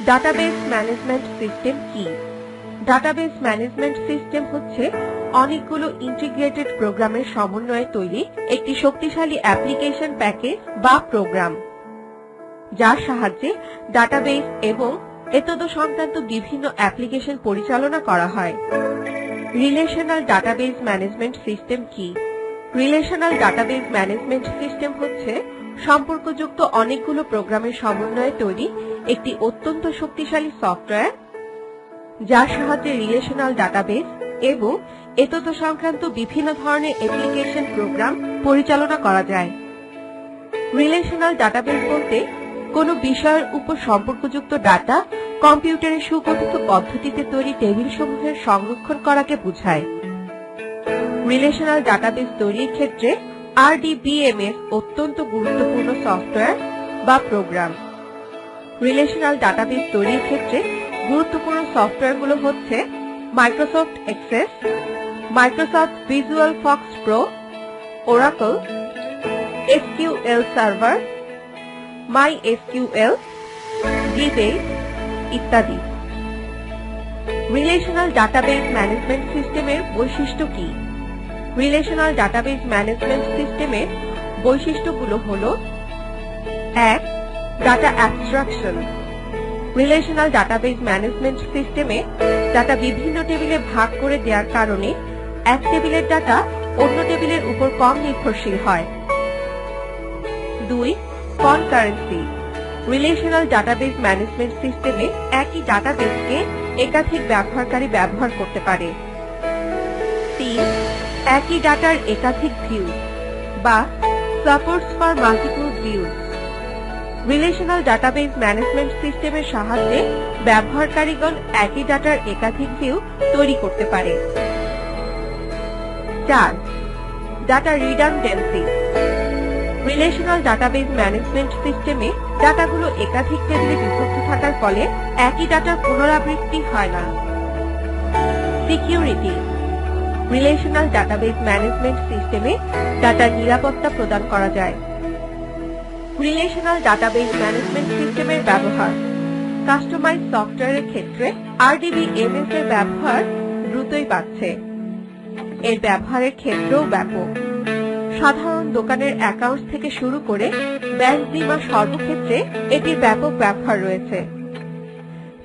Database management system কি? Database management system হচ্ছে অনেকগুলো ইন্টিগ্রেটেড প্রোগ্রামের সমন্বয়ে তৈরি একটি শক্তিশালী অ্যাপ্লিকেশন প্যাকেজ বা প্রোগ্রাম, যার সাহায্যে ডাটাবেস এবং এতদ সংক্রান্ত বিভিন্ন অ্যাপ্লিকেশন পরিচালনা করা হয়। রিলেশনাল ডাটাবেস ম্যানেজমেন্ট সিস্টেম কি? রিলেশনাল ডাটাবেস ম্যানেজমেন্ট সিস্টেম হচ্ছে সম্পর্কযুক্ত অনেকগুলো প্রোগ্রামের সমন্বয়ে তৈরি একটি অত্যন্ত শক্তিশালী সফটওয়্যার, যার সাহায্যে রিলেশনাল ডাটাবেস এবং এতত সংক্রান্ত বিভিন্ন ধরনের অ্যাপ্লিকেশন প্রোগ্রাম পরিচালনা করা যায়। রিলেশনাল ডাটাবেস বলতে কোনো বিষয়ের উপর সম্পর্কযুক্ত ডাটা কম্পিউটারে সুগঠিত পদ্ধতিতে তৈরি টেবিলসমূহের সংরক্ষণ করাকে বোঝায়। রিলেশনাল ডাটাবেস তৈরির ক্ষেত্রে RDBMS অত্যন্ত গুরুত্বপূর্ণ সফটওয়্যার বা প্রোগ্রাম রিলেশনাল ডাটাবেস তৈরির ক্ষেত্রে গুরুত্বপূর্ণ সফটওয়্যারগুলো হচ্ছে Microsoft Access Microsoft Visual FoxPro Oracle SQL Server MySQL dBase ইত্যাদি। রিলেশনাল ডাটাবেস ম্যানেজমেন্ট সিস্টেমের বৈশিষ্ট্য কি? রিলেশনাল ডাটাবেস ম্যানেজমেন্ট সিস্টেমের বৈশিষ্ট্যগুলো হল, এক data abstraction relational database management সিস্টেমে ডাটা বিভিন্ন টেবিলে ভাগ করে দেওয়ার কারণে এক টেবিলের ডাটা অন্য টেবিলের উপর কম নির্ভরশীল হয়। দুই কনকারেন্সি রিলেশনাল ডাটাবেস ম্যানেজমেন্ট সিস্টেমে একই ডাটাবেসকে একাধিক ব্যবহারকারী ব্যবহার করতে পারে। তিন একই ডাটার একাধিক ভিউ বা supports for multiple view relational database management সিস্টেমের সাহায্যে ব্যবহারকারীগণ একই ডাটার একাধিক ভিউ তৈরি করতে পারে। চার data redundancy relational database management সিস্টেমে ডাটাগুলো একাধিক টেবিলে বিভক্ত থাকার ফলে একই ডাটার পুনরাবৃত্তি হয় না। সিকিউরিটি রিলেশনাল ডাটাবেস ম্যানেজমেন্ট সিস্টেমে ডাটার নিরাপত্তা প্রদান করা যায়। রিলেশনাল ডাটাবেস ম্যানেজমেন্ট সিস্টেমের ব্যবহার। কাস্টমাইজ সফটওয়্যারের ক্ষেত্রে RDBMS এর ব্যবহার দ্রুতই বাড়ছে। এর ব্যবহারের ক্ষেত্রেও ব্যাপক। সাধারণ দোকানের অ্যাকাউন্ট থেকে শুরু করে ব্যাংক বীমা সর্বক্ষেত্রে এটির ব্যাপক ব্যবহার রয়েছে।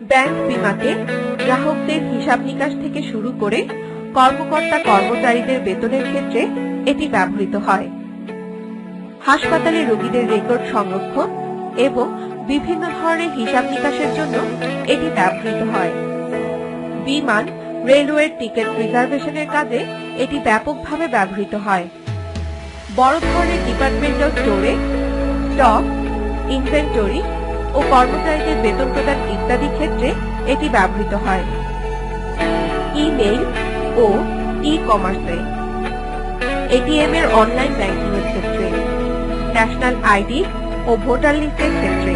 ব্যাংক বীমাতে গ্রাহকদের হিসাব নিকাশ থেকে শুরু করে কর্মকর্তা কর্মচারীদের বেতনের ক্ষেত্রে এটি ব্যবহৃত হয়। হাসপাতালে রোগীদের রেকর্ড সংরক্ষণ এবং বিভিন্ন ধরনের হিসাব নিকাশের জন্য এটি ব্যবহৃত হয়। বিমান, রেলওয়ের টিকিট রিজার্ভেশনের কাজে এটি ব্যাপকভাবে ব্যবহৃত হয়। বড় ধরনের ডিপার্টমেন্টাল স্টোরে স্টক ইনভেন্টরি ও কর্মচারীদের বেতন প্রদান ইত্যাদি ক্ষেত্রে এটি ব্যবহৃত হয়। ইমেইল ও ই কমার্সে এটিএম এর অনলাইন ব্যাংকিং এর ক্ষেত্রে ন্যাশনাল আইডি ও ভোটার লিস্টের ক্ষেত্রে।